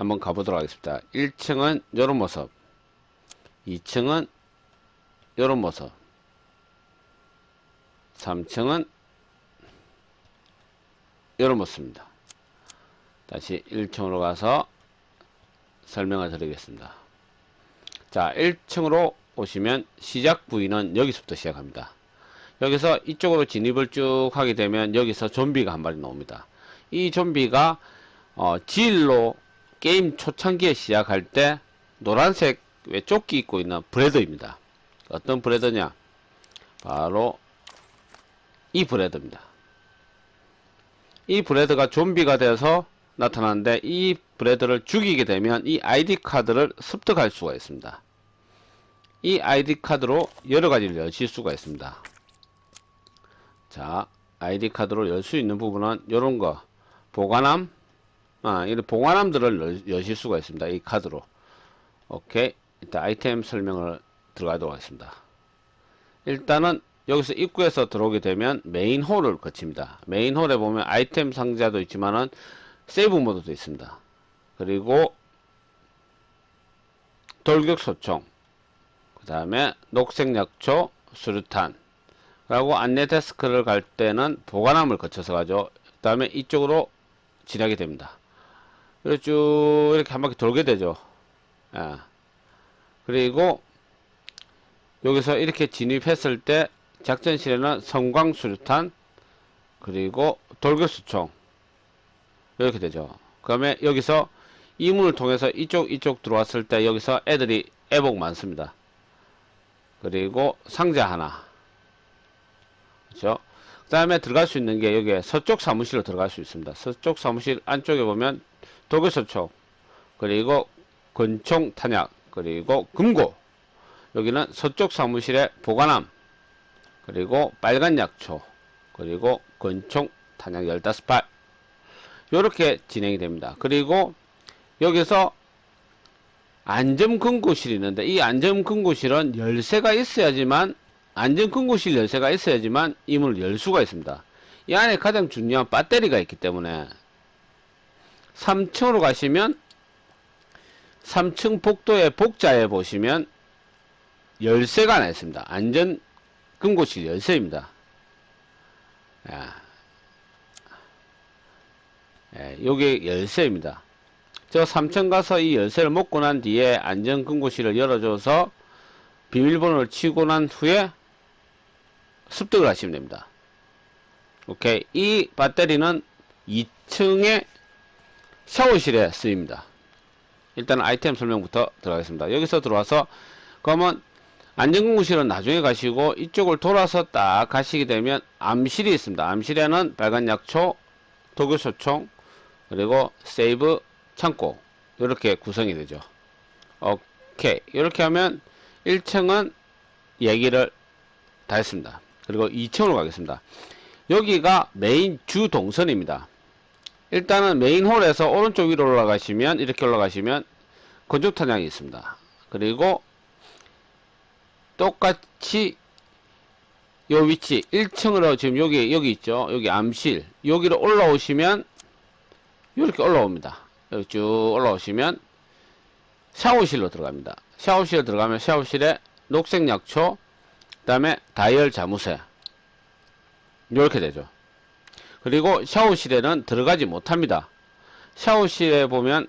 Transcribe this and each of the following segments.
한번 가보도록 하겠습니다. 1층은 이런 모습, 2층은 이런 모습, 3층은 이런 모습입니다. 다시 1층으로 가서 설명을 드리겠습니다. 자, 1층으로 오시면 시작 부위는 여기서부터 시작합니다. 여기서 이쪽으로 진입을 쭉 하게 되면 여기서 좀비가 한 마리 나옵니다. 이 좀비가 어, 지일로 게임 초창기에 시작할 때 노란색 왜 조끼 입고 있는 브레드입니다. 어떤 브레드냐? 바로 이 브레드입니다. 이 브레드가 좀비가 돼서 나타나는데 이 브레드를 죽이게 되면 이 아이디 카드를 습득할 수가 있습니다. 이 아이디 카드로 여러 가지를 여실 수가 있습니다. 자, 아이디 카드로 열 수 있는 부분은 이런 거 보관함, 아, 이런 열- 여실 수가 있습니다. 이 카드로. 오케이. 일단 아이템 설명을 들어가도록 하겠습니다. 일단은 여기서 입구에서 들어오게 되면 메인 홀을 거칩니다. 메인 홀에 보면 아이템 상자도 있지만은 세이브 모드도 있습니다. 그리고 돌격 소총, 그 다음에 녹색 약초, 수류탄, 라고 안내 데스크를 갈 때는 보관함을 거쳐서 가죠. 그 다음에 이쪽으로 지나게 됩니다. 이렇게 쭉 이렇게 한 바퀴 돌게 되죠. 예. 그리고 여기서 이렇게 진입했을 때 작전실에는 성광수류탄 그리고 돌격수총 이렇게 되죠. 그 다음에 여기서 이 문을 통해서 이쪽 이쪽 들어왔을 때 여기서 애들이 애복 많습니다. 그리고 상자 하나 그렇죠? 그 다음에 들어갈 수 있는 게 여기 서쪽 사무실로 들어갈 수 있습니다. 서쪽 사무실 안쪽에 보면 도교서총 그리고 권총 탄약 그리고 금고 여기는 서쪽 사무실의 보관함 그리고 빨간 약초 그리고 권총 탄약 15발 이렇게 진행이 됩니다. 그리고 여기서 안전금고실이 있는데 이 안전금고실은 열쇠가 있어야지만 안전금고실 열쇠가 있어야지만 이 문을 열 수가 있습니다. 이 안에 가장 중요한 배터리가 있기 때문에 3층으로 가시면 3층 복도의 복자에 보시면 열쇠가 하나 있습니다. 안전 금고실 열쇠입니다. 야. 예, 요게 열쇠입니다. 저 3층 가서 이 열쇠를 먹고 난 뒤에 안전 금고실을 열어줘서 비밀번호를 치고 난 후에 습득을 하시면 됩니다. 오케이. 이 배터리는 2층의 샤워실에 쓰입니다. 일단 아이템 설명부터 들어가겠습니다. 여기서 들어와서 그러면 안전공구실은 나중에 가시고 이쪽을 돌아서 딱 가시게 되면 암실이 있습니다. 암실에는 빨간 약초, 독일소총, 그리고 세이브 창고 이렇게 구성이 되죠. 오케이. 이렇게 하면 1층은 얘기를 다 했습니다. 그리고 2층으로 가겠습니다. 여기가 메인 주 동선입니다. 일단은 메인 홀에서 오른쪽 위로 올라가시면 이렇게 올라가시면 건축 탄약이 있습니다. 그리고 똑같이 요 위치 1층으로 지금 여기 여기 있죠. 여기 암실 여기로 올라오시면 이렇게 올라옵니다. 여기 쭉 올라오시면 샤워실로 들어갑니다. 샤워실 들어가면 샤워실에 녹색 약초 그 다음에 다이얼 자무새 이렇게 되죠. 그리고 샤워실에는 들어가지 못합니다. 샤워실에 보면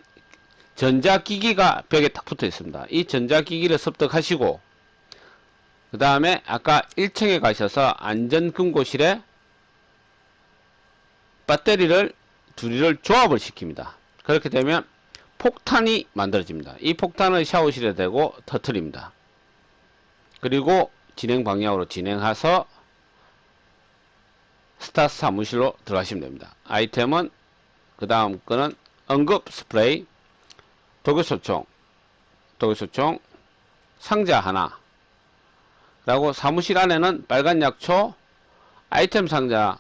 전자기기가 벽에 딱 붙어 있습니다. 이 전자기기를 습득하시고 그 다음에 아까 1층에 가셔서 안전금고실에 배터리를 둘이를 조합을 시킵니다. 그렇게 되면 폭탄이 만들어집니다. 이 폭탄을 샤워실에 대고 터트립니다. 그리고 진행 방향으로 진행해서 스타트 사무실로 들어가시면 됩니다. 아이템은 그 다음 거는 응급 스프레이, 독일소총, 독일소총, 상자 하나, 라고 사무실 안에는 빨간 약초, 아이템 상자,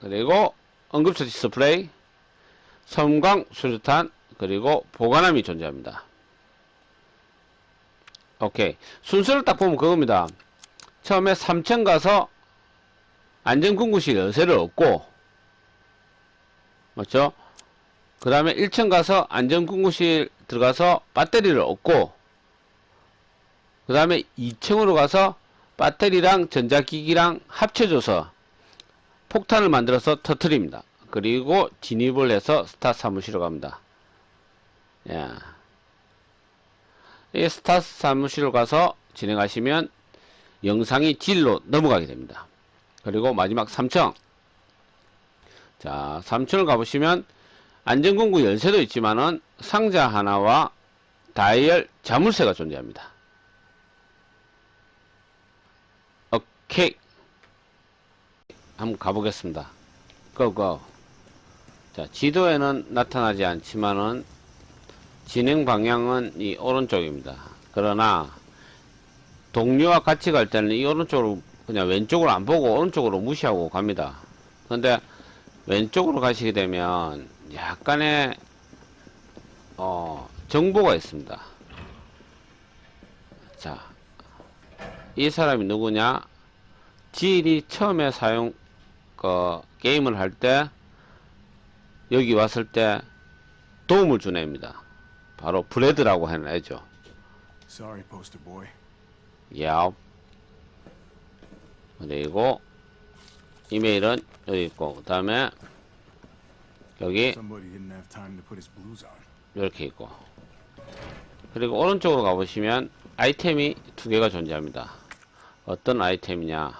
그리고 응급처치 스프레이, 섬광 수류탄, 그리고 보관함이 존재합니다. 오케이. 순서를 딱 보면 그겁니다. 처음에 3층 가서 안전금구실 열쇠를 얻고, 맞죠? 그 다음에 1층 가서 안전근무실 들어가서 배터리를 얻고 그 다음에 2층으로 가서 배터리랑 전자기기랑 합쳐줘서 폭탄을 만들어서 터트립니다. 그리고 진입을 해서 스타 사무실로 갑니다. 예. 이 스타 사무실로 가서 진행하시면 영상이 진로 넘어가게 됩니다. 그리고 마지막 3층. 자, 3층을 가보시면 안전공구 열쇠도 있지만은 상자 하나와 다이얼 자물쇠가 존재합니다. 오케이. 한번 가보겠습니다. 고고. 자, 지도에는 나타나지 않지만은 진행 방향은 이 오른쪽입니다. 그러나 동료와 같이 갈 때는 이 오른쪽으로 그냥 왼쪽으로 안 보고 오른쪽으로 무시하고 갑니다. 근데 왼쪽으로 가시게 되면 약간의 어, 정보가 있습니다. 자, 이 사람이 누구냐? 지일이 처음에 사용 그 게임을 할 때 여기 왔을 때 도움을 준 애입니다. 바로 브레드라고 하는 애죠. Sorry, poster boy. 야. 그리고 이메일은 여기 있고 그 다음에 여기. 이렇게 있고 그리고 오른쪽으로 가보시면 아이템이 두 개가 존재합니다. 어떤 아이템이냐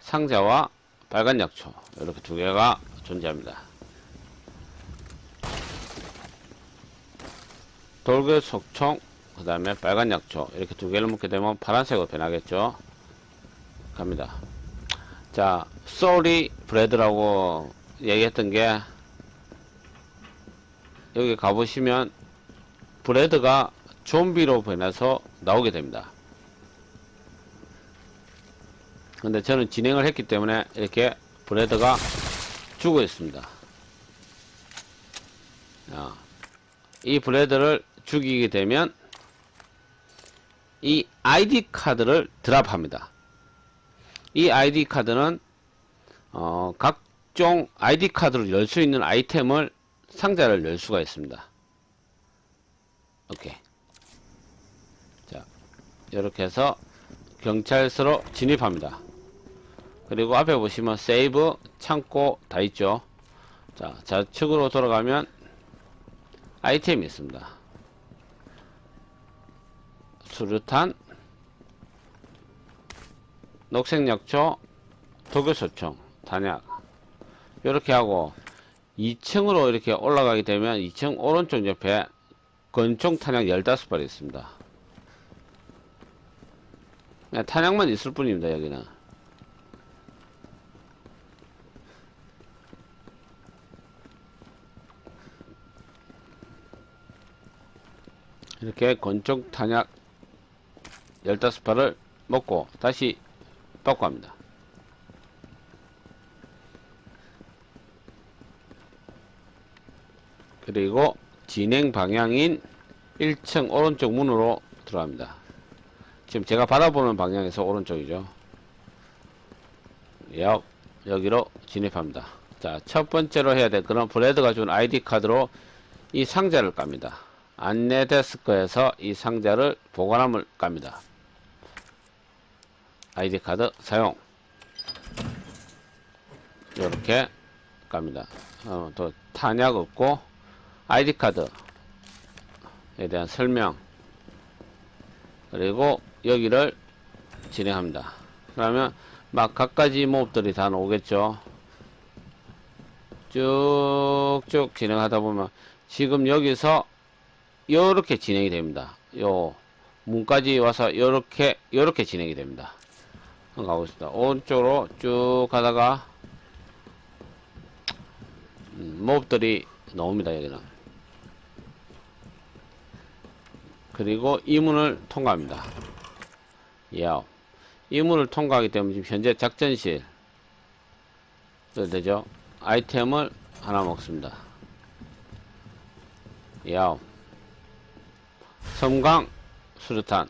상자와 빨간 약초 이렇게 두 개가 존재합니다. 돌격 속총 그 다음에 빨간 약초 이렇게 두 개를 묶게 되면 파란색으로 변하겠죠. 갑니다. 자, 쏘리 브레드라고 얘기했던 게 여기 가보시면 브레드가 좀비로 변해서 나오게 됩니다. 근데 저는 진행을 했기 때문에 이렇게 브레드가 죽어 있습니다. 자, 이 브레드를 죽이게 되면 이 아이디 카드를 드랍합니다. 이 아이디 카드는 어, 각종 아이디 카드로 열 수 있는 아이템을 상자를 열 수가 있습니다. 오케이. 자, 이렇게 해서 경찰서로 진입합니다. 그리고 앞에 보시면 세이브, 창고 다 있죠. 자, 좌측으로 돌아가면 아이템이 있습니다. 수류탄, 녹색 약초, 독요소총, 단약 이렇게 하고 2층으로 이렇게 올라가게 되면 2층 오른쪽 옆에 권총 탄약 15발 있습니다. 그냥 탄약만 있을 뿐입니다, 여기는. 이렇게 권총 탄약 15발을 먹고 다시 받고 합니다. 그리고 진행 방향인 1층 오른쪽 문으로 들어갑니다. 지금 제가 바라보는 방향에서 오른쪽이죠. 옆 여기로 진입합니다. 자, 첫 번째로 해야 될 그런 브레드가 준 아이디 카드로 이 상자를 깝니다. 안내 데스크에서 이 상자를 보관함을 깝니다. 아이디 카드 사용. 이렇게 깝니다. 어, 또 탄약 없고 아이디 카드에 대한 설명 그리고 여기를 진행합니다. 그러면 막 각가지 몹들이 다 나오겠죠. 쭉쭉 진행하다 보면 지금 여기서 이렇게 진행이 됩니다. 요 문까지 와서 이렇게 이렇게 진행이 됩니다. 가보겠습니다. 오른쪽으로 쭉 가다가 음, 몹들이 나옵니다. 여기는 그리고 이 문을 통과합니다. 야, 이 문을 통과하기 때문에 지금 현재 작전실 되죠. 아이템을 하나 먹습니다. 야, 섬광 수류탄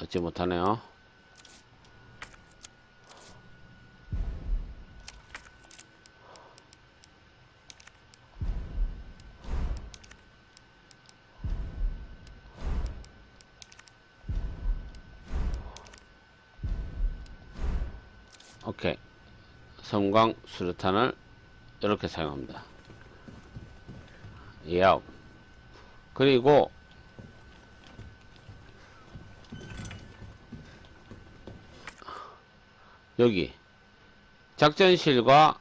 얻지 못하네요. 오케이. 성광 수류탄을 이렇게 사용합니다. 예. 그리고 여기 작전실과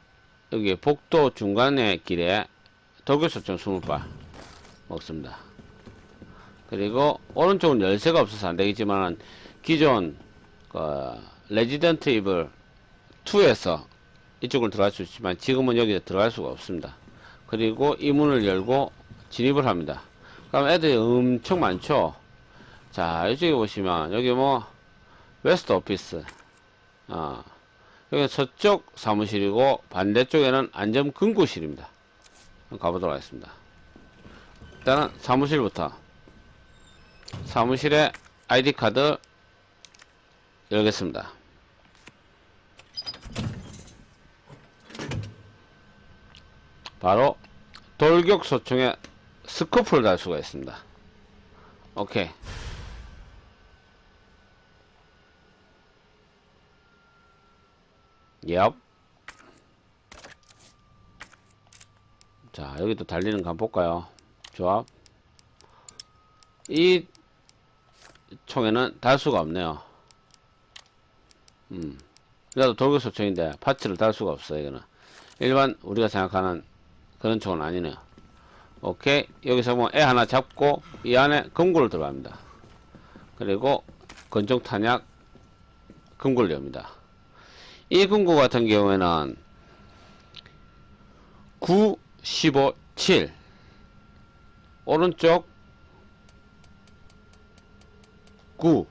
여기 복도 중간의 길에 독일소총 20발 먹습니다. 그리고 오른쪽은 열쇠가 없어서 안 되겠지만 기존 그 레지던트 이블 2에서 이쪽으로 들어갈 수 있지만 지금은 여기 들어갈 수가 없습니다. 그리고 이 문을 열고 진입을 합니다. 그럼 애들이 엄청 많죠. 자 이쪽에 보시면 여기 뭐 웨스트 오피스 아 여기 서쪽 사무실이고 반대쪽에는 안전 금고실입니다. 한번 가보도록 하겠습니다. 일단은 사무실부터 사무실에 아이디 카드 열겠습니다. 바로 돌격 소총에 스코프를 달 수가 있습니다. 오케이. 얍. 자, 여기 또 달리는 거 볼까요? 조합. 이 총에는 달 수가 없네요. 음. 그래도 돌격 소총인데 파츠를 달 수가 없어요, 이거는. 일반 우리가 생각하는 그런 총은 아니네요. 오케이. 여기서 뭐 애 하나 잡고 이 안에 금고를 들어갑니다. 그리고 건종 탄약 금고를 엽니다. 이 금고 같은 경우에는 9, 15, 7 오른쪽 9그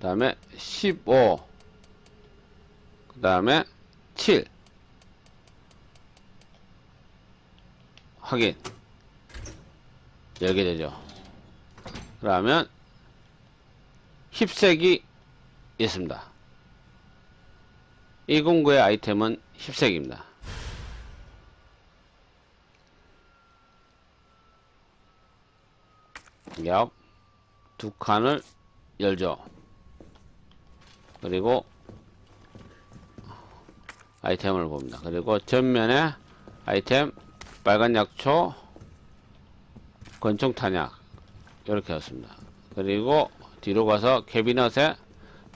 다음에 15 그 다음에 7 확인. 열게 되죠. 그러면 힙색이 있습니다 이 공구의 아이템은 힙색입니다 얍. 두 칸을 열죠. 그리고 아이템을 봅니다. 그리고 전면에 아이템 빨간 약초 권총 탄약 이렇게 했습니다. 그리고 뒤로 가서 캐비넷에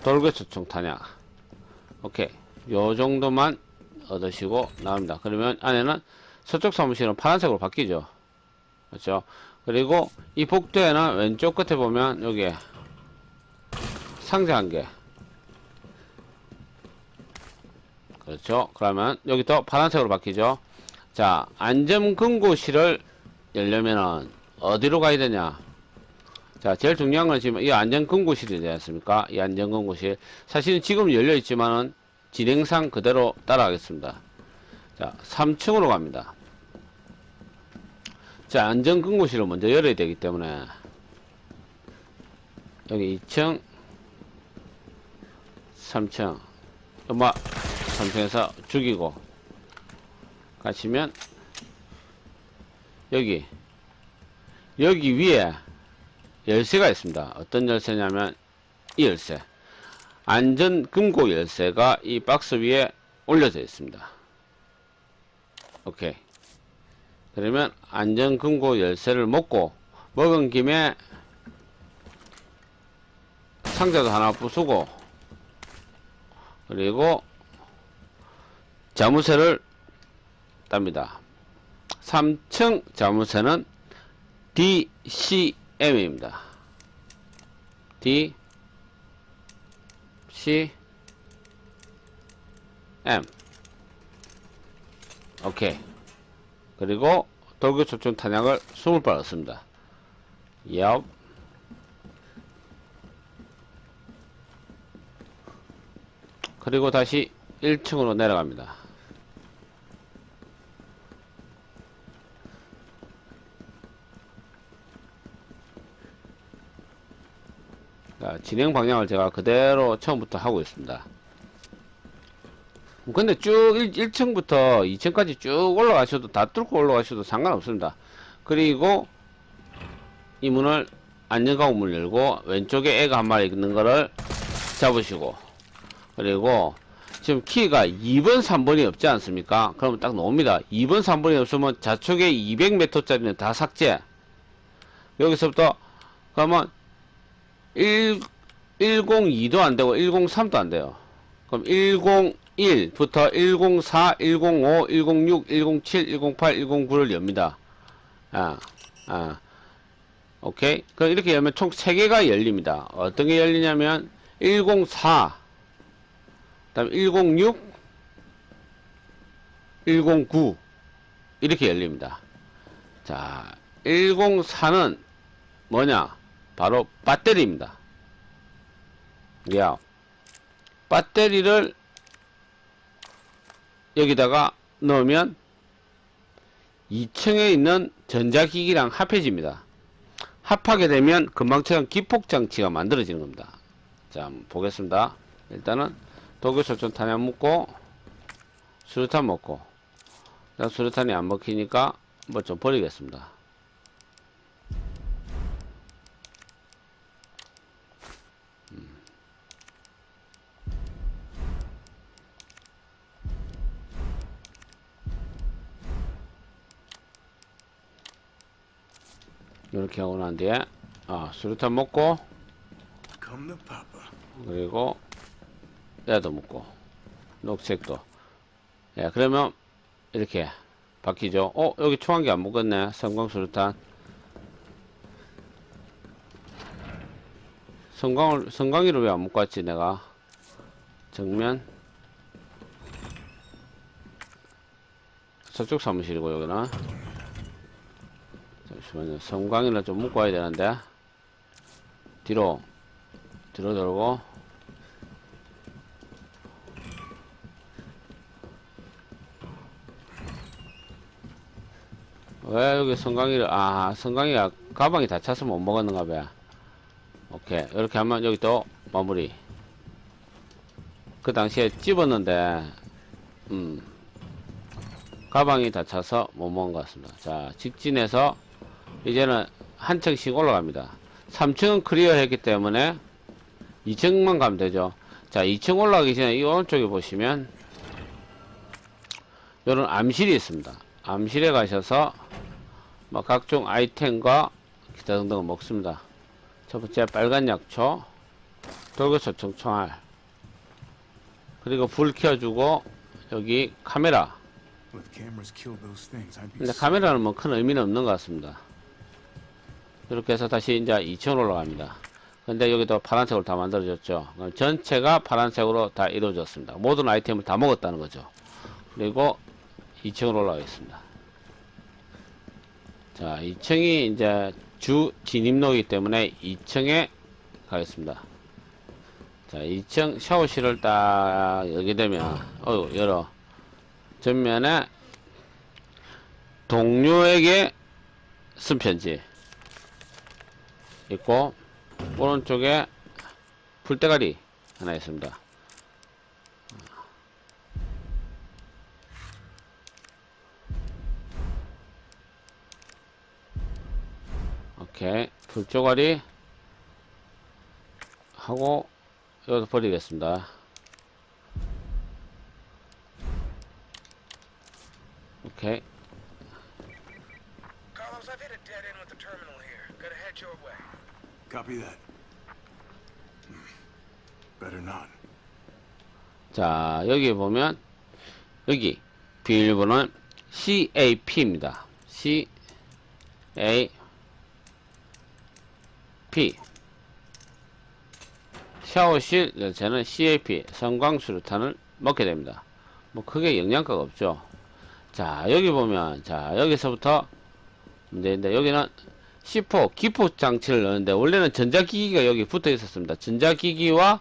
돌개수총 탄약 오케이 요 정도만 얻으시고 나옵니다. 그러면 안에는 서쪽 사무실은 파란색으로 바뀌죠. 그렇죠? 그리고 이 복도에는 왼쪽 끝에 보면 여기 상자 한 개. 그렇죠. 그러면 여기 또 파란색으로 바뀌죠. 자, 안전금고실을 열려면은 어디로 가야 되냐? 자, 제일 중요한 건 지금 이 안전금고실이지 않습니까? 이 안전금고실. 사실은 지금 열려 있지만은 진행상 그대로 따라가겠습니다. 자, 3층으로 갑니다. 자, 안전금고실을 먼저 열어야 되기 때문에 여기 2층 3층 엄마 3층에서 죽이고 가시면 여기 여기 위에 열쇠가 있습니다. 어떤 열쇠냐면 이 열쇠 안전 금고 열쇠가 이 박스 위에 올려져 있습니다. 오케이 그러면 안전 금고 열쇠를 먹고 먹은 김에 상자도 하나 부수고 그리고 자무쇠를 땁니다. 3층 자무쇠는 DCM입니다. D C M 오케이 그리고 돌격 초총 탄약을 20발 얻습니다. 얍. 그리고 다시 1층으로 내려갑니다. 자, 진행 방향을 제가 그대로 처음부터 하고 있습니다. 근데 쭉 1, 1층부터 2층까지 쭉 올라가셔도 다 뚫고 올라가셔도 상관없습니다. 그리고 이 문을 안전가구 문을 열고 왼쪽에 애가 한 마리 있는 거를 잡으시고 그리고 지금 키가 2번, 3번이 없지 않습니까? 그러면 딱 나옵니다. 2번, 3번이 없으면 좌측에 200m짜리는 다 삭제. 여기서부터 그러면 1, 102도 안 되고 103도 안 돼요. 그럼 101부터 104, 105, 106, 107, 108, 109를 엽니다. 아, 아. 오케이. 그럼 이렇게 열면 총 3개가 열립니다. 어떤 게 열리냐면 104, 그다음 106, 109 이렇게 열립니다. 자, 104는 뭐냐? 바로 배터리입니다. 야, 배터리를 여기다가 넣으면 2층에 있는 전자기기랑 합해집니다. 합하게 되면 금방처럼 기폭장치가 만들어지는 겁니다. 자, 보겠습니다. 일단은 독일설전 탄약 먹고 수류탄 먹고 수류탄이 안 먹히니까 뭐 좀 버리겠습니다. 이렇게 하고 난 뒤에 아 수류탄 먹고. 그리고 얘도 먹고 녹색도. 예 그러면 이렇게 바뀌죠. 어 여기 총한개 안 먹었네. 성광 수류탄. 성광을 성광이를 왜 안 먹고 왔지 내가? 정면. 서쪽 사무실이고 여기는 잠시만요. 성광이를 좀 묶고 와야 되는데. 뒤로. 뒤로 돌고. 왜 여기 성광이를 아 성광이가 가방이 다 차서 못 먹었는가 봐. 오케이. 이렇게 하면 여기 또 마무리. 그 당시에 집었는데 음 가방이 다 차서 못 먹은 것 같습니다. 자 직진해서 이제는 한 층씩 올라갑니다 3층은 클리어 했기 때문에 2층만 가면 되죠. 자, 2층 올라가기 전에 이 오른쪽에 보시면 요런 암실이 있습니다. 암실에 가셔서 뭐 각종 아이템과 기타 등등을 먹습니다. 첫 번째 빨간 약초, 돌고초청 총알, 그리고 불 켜주고 여기 카메라. 근데 카메라는 뭐 큰 의미는 없는 것 같습니다. 이렇게 해서 다시 이제 2층으로 올라갑니다. 근데 여기도 파란색으로 다 만들어졌죠. 전체가 파란색으로 다 이루어졌습니다. 모든 아이템을 다 먹었다는 거죠. 그리고 2층으로 올라가겠습니다. 자, 2층이 이제 주 진입로이기 때문에 2층에 가겠습니다. 자, 2층 샤워실을 딱 열게 되면, 어 열어. 전면에 동료에게 쓴 편지 있고 오른쪽에 풀대가리 하나 있습니다. 오케이 풀조가리 하고 여기서 버리겠습니다. 오케이 Copy that. Better not. 자, 여기 보면, 여기, 비밀번호는 CAP입니다. CAP. 샤워실 열차는 CAP, 성광수류탄을 먹게 됩니다. 뭐, 크게 영양가가 없죠. 자, 여기 보면, 자, 여기서부터 문제인데, 여기는 C4 기포 장치를 넣는데, 원래는 전자기기가 여기 붙어 있었습니다. 전자기기와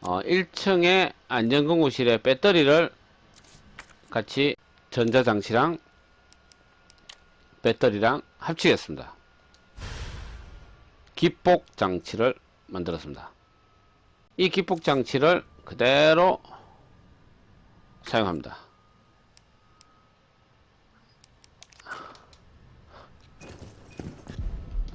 어, 1층에 안전근무실에 배터리를 같이 전자장치랑 배터리랑 합치겠습니다. 기폭 장치를 만들었습니다. 이 기폭 장치를 그대로 사용합니다.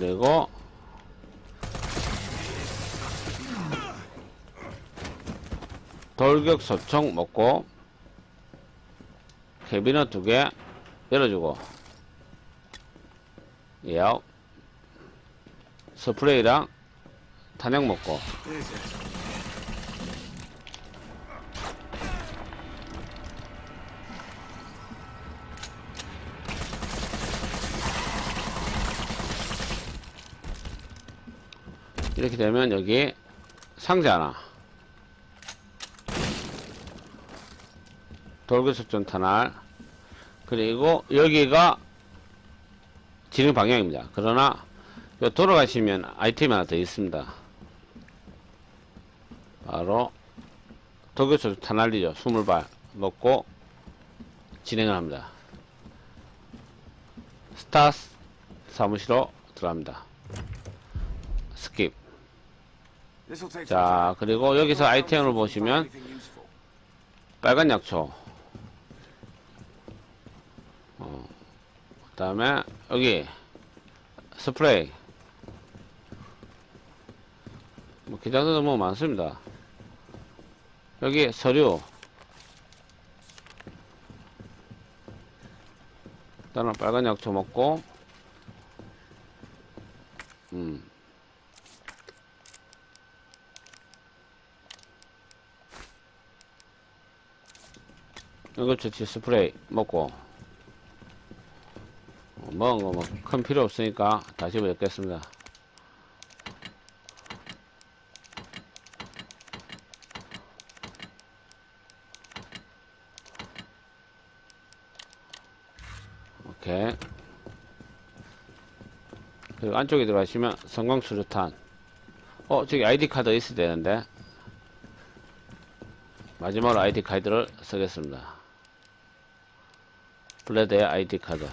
그리고 돌격 소총 먹고 캐비너 두 개 열어주고. 예. 스프레이랑 탄약 먹고 이렇게 되면 여기 상자 하나. 돌격소총 탄알 그리고 여기가 진행 방향입니다. 그러나 요 돌아가시면 아이템이 하나 더 있습니다. 바로 돌격소총 탄알이죠. 20발 먹고 진행을 합니다. 스타스 사무실로 들어갑니다. 스킵 자 그리고 여기서 아이템을 보시면. 빨간 약초. 어, 그 다음에 여기 스프레이. 뭐 기자들도 뭐 많습니다. 여기 서류. 일단은 빨간 약초 먹고 음 응급처치 스프레이 먹고 어, 먹은 거 뭐 큰 필요 없으니까 다시 뵙겠습니다. 오케이. 그리고 안쪽에 들어가시면 성광 수류탄. 어, 저기 아이디 카드 있어야 되는데. 마지막으로 아이디 카드를 쓰겠습니다. 블레드의 아이디 카드.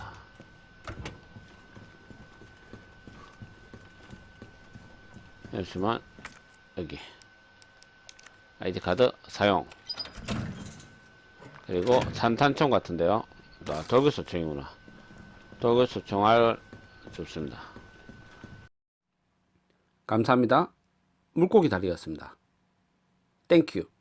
잠시만, 여기. 아이디 카드 사용. 그리고 산탄총 같은데요. 아, 돌격 소총이구나. 돌격 소총알 줍습니다. 감사합니다. 물고기 다리였습니다. 땡큐.